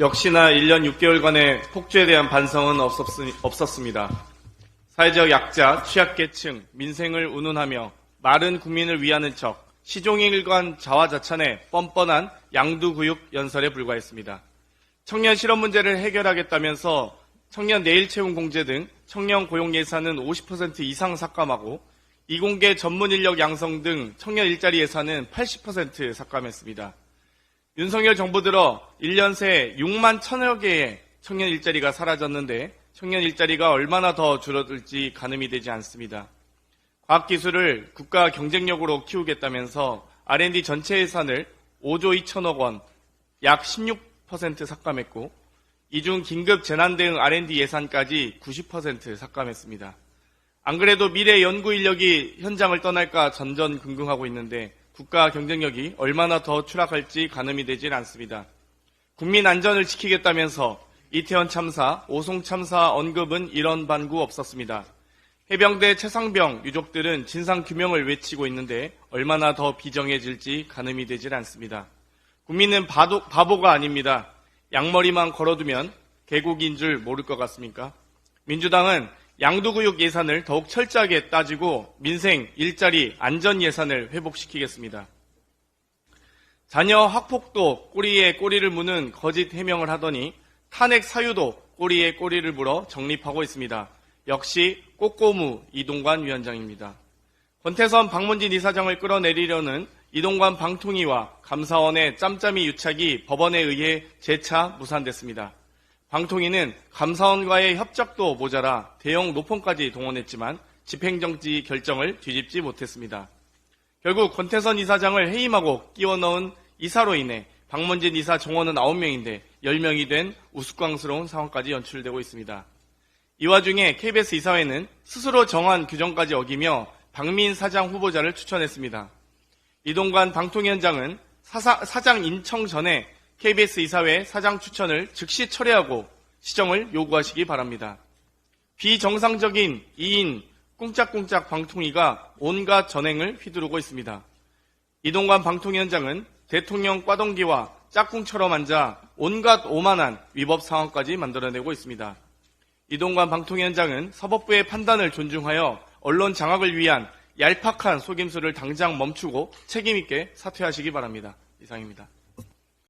역시나 1년 6개월간의 폭주에 대한 반성은 없었, 습니다 사회적 약자, 취약계층, 민생을 운운하며 마른 국민을 위하는 척 시종일관 자화자찬의 뻔뻔한 양두구육 연설에 불과했습니다. 청년 실업 문제를 해결하겠다면서 청년 내일 채용 공제 등 청년 고용 예산은 50% 이상 삭감하고 이공계 전문 인력 양성 등 청년 일자리 예산은 80% 삭감했습니다. 윤석열 정부 들어 1년 새 6만 천여 개의 청년 일자리가 사라졌는데 청년 일자리가 얼마나 더 줄어들지 가늠이 되지 않습니다. 과학기술을 국가 경쟁력으로 키우겠다면서 R&D 전체 예산을 5조 2천억 원, 약 16% 삭감했고 이중 긴급 재난 대응 R&D 예산까지 90% 삭감했습니다. 안 그래도 미래 연구 인력이 현장을 떠날까 전전긍긍하고 있는데 국가 경쟁력이 얼마나 더 추락할지 가늠이 되질 않습니다. 국민 안전을 지키겠다면서 이태원 참사, 오송 참사 언급은 이런 반구 없었습니다. 해병대 최상병 유족들은 진상 규명을 외치고 있는데 얼마나 더 비정해질지 가늠이 되질 않습니다. 국민은 바도, 바보가 아닙니다. 양머리만 걸어두면 개국인 줄 모를 것 같습니까? 민주당은 양도구역 예산을 더욱 철저하게 따지고 민생, 일자리, 안전 예산을 회복시키겠습니다. 자녀 학폭도 꼬리에 꼬리를 무는 거짓 해명을 하더니 탄핵 사유도 꼬리에 꼬리를 물어 정립하고 있습니다. 역시 꼬꼬무 이동관 위원장입니다. 권태선 방문진 이사장을 끌어내리려는 이동관 방통위와 감사원의 짬짬이 유착이 법원에 의해 재차 무산됐습니다. 방통위는 감사원과의 협작도 모자라 대형 노폰까지 동원했지만 집행정지 결정을 뒤집지 못했습니다. 결국 권태선 이사장을 해임하고 끼워 넣은 이사로 인해 박문진 이사 정원은 9명인데 10명이 된 우스꽝스러운 상황까지 연출되고 있습니다. 이 와중에 KBS 이사회는 스스로 정한 규정까지 어기며 박민 사장 후보자를 추천했습니다. 이동관 방통위원장은 사장 인청 전에 KBS 이사회 사장 추천을 즉시 철회하고 시정을 요구하시기 바랍니다. 비정상적인 2인 꿍짝꿍짝 방통위가 온갖 전행을 휘두르고 있습니다. 이동관 방통위원장은 대통령 꽈동기와 짝꿍처럼 앉아 온갖 오만한 위법 상황까지 만들어내고 있습니다. 이동관 방통위원장은 사법부의 판단을 존중하여 언론 장악을 위한 얄팍한 속임수를 당장 멈추고 책임있게 사퇴하시기 바랍니다. 이상입니다.